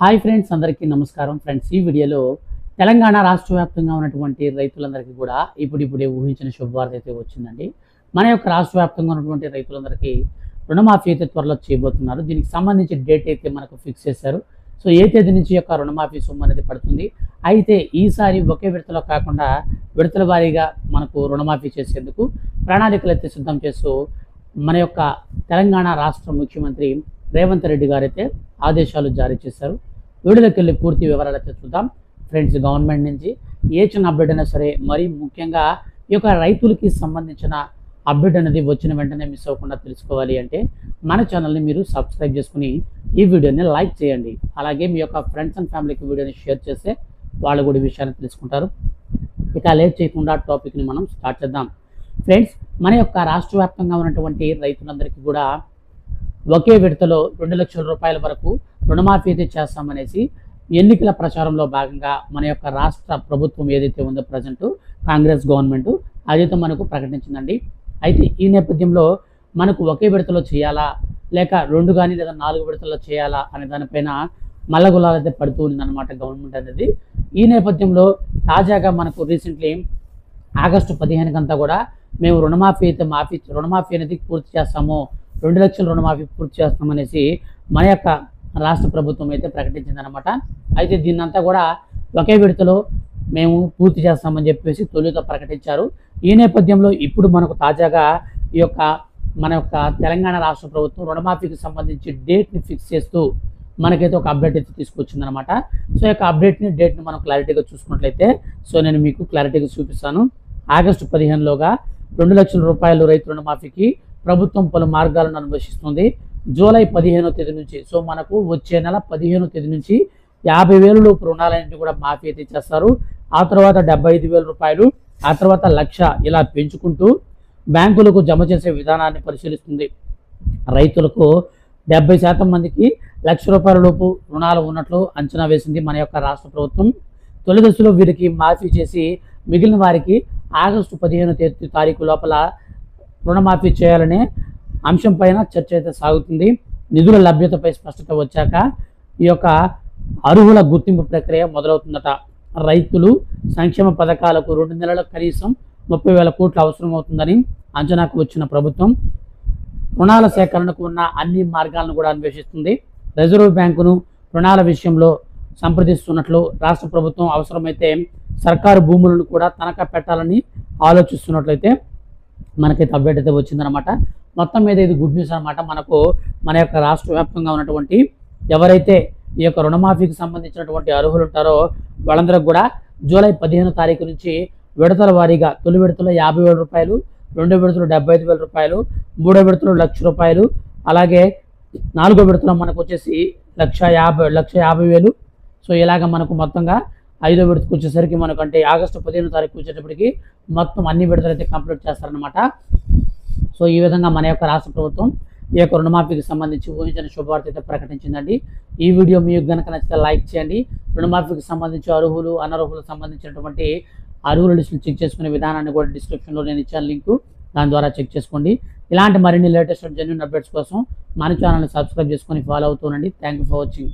Hi friends అందరికీ నమస్కారం. Friends ఈ వీడియోలో తెలంగాణ రాష్ట్ర వ్యాప్తంగా ఉన్నటువంటి రైతులందరికీ కూడా ఇప్పుడిప్పుడే ఊహించిన శుభవార్త అయితే వచ్చిందండి. మన యొక్క రాష్ట్ర వ్యాప్తంగా ఉన్నటువంటి రైతులందరికీ రుణమాఫీ అయితే త్వరలో చేయబోతున్నారు. దీనికి సంబంధించి డేట్ అయితే మనకు ఫిక్స్ చేశారు. సో ఏ తేదీ నుంచి యొక్క రుణమాఫీ సొమ్ము అనేది పడుతుంది? అయితే ఈసారి ఒకే విడతలో కాకుండా విడతల వారీగా మనకు రుణమాఫీ చేసేందుకు ప్రణాళికలు అయితే సిద్ధం చేస్తూ మన యొక్క తెలంగాణ రాష్ట్ర ముఖ్యమంత్రి రేవంత్ రెడ్డి గారైతే ఆదేశాలు జారీ చేశారు. వీడియోలోకి వెళ్ళి పూర్తి వివరాలు అయితే చూద్దాం ఫ్రెండ్స్ గవర్నమెంట్ నుంచి ఏ చిన్న అప్డేట్ అయినా సరే మరి ముఖ్యంగా ఈ యొక్క రైతులకి సంబంధించిన అప్డేట్ అనేది వచ్చిన వెంటనే మిస్ అవ్వకుండా తెలుసుకోవాలి అంటే మన ఛానల్ని మీరు సబ్స్క్రైబ్ చేసుకుని ఈ వీడియోని లైక్ చేయండి. అలాగే మీ యొక్క ఫ్రెండ్స్ అండ్ ఫ్యామిలీకి వీడియోని షేర్ చేస్తే వాళ్ళు కూడా విషయాన్ని తెలుసుకుంటారు. ఇక లేట్ చేయకుండా టాపిక్ని మనం స్టార్ట్ చేద్దాం. ఫ్రెండ్స్ మన యొక్క రాష్ట్ర వ్యాప్తంగా ఉన్నటువంటి రైతులందరికీ కూడా ఒకే విడతలో రెండు లక్షల రూపాయల వరకు రుణమాఫీ అయితే చేస్తామనేసి ఎన్నికల ప్రచారంలో భాగంగా మన యొక్క రాష్ట్ర ప్రభుత్వం ఏదైతే ఉందో ప్రజెంట్ కాంగ్రెస్ గవర్నమెంట్ అదైతే మనకు ప్రకటించిందండి. అయితే ఈ నేపథ్యంలో మనకు ఒకే విడతలో చేయాలా? లేక రెండు కానీ లేదా నాలుగు విడతల్లో చేయాలా? అనే దానిపైన మల్లగులాలు అయితే పడుతూ ఉందన్నమాట గవర్నమెంట్ అనేది. ఈ నేపథ్యంలో తాజాగా మనకు రీసెంట్లీ ఆగస్టు పదిహేనుకంతా కూడా మేము రుణమాఫీ అయితే మాఫీ రుణమాఫీ అనేది పూర్తి చేస్తాము. రెండు లక్షల రుణమాఫీ పూర్తి చేస్తామనేసి మన యొక్క రాష్ట్ర ప్రభుత్వం అయితే ప్రకటించిందనమాట అయితే దీన్నంతా కూడా ఒకే విడతలో మేము పూర్తి చేస్తామని చెప్పేసి తొలుత ప్రకటించారు. ఈ నేపథ్యంలో ఇప్పుడు మనకు తాజాగా ఈ యొక్క మన యొక్క తెలంగాణ రాష్ట్ర ప్రభుత్వం రుణమాఫీకి సంబంధించి డేట్ని ఫిక్స్ చేస్తూ మనకైతే ఒక అప్డేట్ అయితే తీసుకొచ్చిందనమాట సో ఈ యొక్క అప్డేట్ని డేట్ని మనం క్లారిటీగా చూసుకున్నట్లయితే సో నేను మీకు క్లారిటీగా చూపిస్తాను. ఆగస్టు పదిహేనులోగా రెండు లక్షల రూపాయలు రైతు రుణమాఫీకి ప్రభుత్వం పలు మార్గాలను అన్వేషిస్తుంది జూలై పదిహేనో తేదీ నుంచి. సో మనకు వచ్చే నెల పదిహేనో తేదీ నుంచి యాభై వేలు లోపు రుణాలన్నింటి కూడా మాఫీ అయితే చేస్తారు. ఆ తర్వాత డెబ్బై ఐదు వేల రూపాయలు ఆ తర్వాత లక్ష ఇలా పెంచుకుంటూ బ్యాంకులకు జమ చేసే విధానాన్ని పరిశీలిస్తుంది. రైతులకు డెబ్బై శాతం మందికి లక్ష రూపాయల లోపు రుణాలు ఉన్నట్లు అంచనా వేసింది మన యొక్క రాష్ట్ర ప్రభుత్వం. తొలి దశలో వీరికి మాఫీ చేసి మిగిలిన వారికి ఆగస్టు పదిహేను తేదీ తారీఖు లోపల రుణమాఫీ చేయాలనే అంశం పైన చర్చ అయితే సాగుతుంది. నిధుల లభ్యతపై స్పష్టత వచ్చాక ఈ యొక్క అర్హుల గుర్తింపు ప్రక్రియ మొదలవుతుందట. రైతులు సంక్షేమ పథకాలకు రెండు నెలల కనీసం ముప్పై వేల కోట్లు అవసరం అవుతుందని అంచనాకు వచ్చిన ప్రభుత్వం రుణాల సేకరణకు ఉన్న అన్ని మార్గాలను కూడా అన్వేషిస్తుంది. రిజర్వ్ బ్యాంకును రుణాల విషయంలో సంప్రదిస్తున్నట్లు రాష్ట్ర ప్రభుత్వం అవసరమైతే సర్కారు భూములను కూడా తనఖా పెట్టాలని ఆలోచిస్తున్నట్లయితే మనకైతే అప్డేట్ అయితే వచ్చిందనమాట మొత్తం మీద ఇది గుడ్ న్యూస్ అనమాట మనకు మన యొక్క రాష్ట్ర వ్యాప్తంగా ఉన్నటువంటి ఎవరైతే ఈ యొక్క రుణమాఫీకి సంబంధించినటువంటి అర్హులు ఉంటారో వాళ్ళందరికి కూడా జూలై పదిహేను తారీఖు నుంచి విడతల వారీగా తొలి విడతలో యాభై వేల రూపాయలు రెండో విడతలో డెబ్బై ఐదు వేల రూపాయలు మూడో విడతలో లక్ష రూపాయలు అలాగే నాలుగో విడతలో మనకు వచ్చేసి లక్ష యాభై లక్ష యాభై వేలు. సో ఇలాగ మనకు మొత్తంగా ఐదో విడతకు వచ్చేసరికి మనకు అంటే ఆగస్టు పదిహేను తారీఖు వచ్చేటప్పటికి మొత్తం అన్ని విడతలు అయితే కంప్లీట్ చేస్తారనమాట సో ఈ విధంగా మన యొక్క రాష్ట్ర ప్రభుత్వం ఈ యొక్క రుణమాఫీకి సంబంధించి ఊహించిన శుభవార్త అయితే ప్రకటించిందండి. ఈ వీడియో మీకు కనుక నచ్చితే లైక్ చేయండి. రుణమాఫీకి సంబంధించి అర్హులు అనర్హులకు సంబంధించినటువంటి అర్హుల లిస్టులు చెక్ చేసుకునే విధానాన్ని కూడా డిస్క్రిప్షన్లో నేను ఇచ్చాను లింకు దాని ద్వారా చెక్ చేసుకోండి. ఇలాంటి మరిన్ని లేటెస్ట్ జెన్యున్ అప్డేట్స్ కోసం మన ఛానల్ని సబ్స్క్రైబ్ చేసుకొని ఫాలో అవుతుండండి థ్యాంక్ యూ ఫర్ వాచింగ్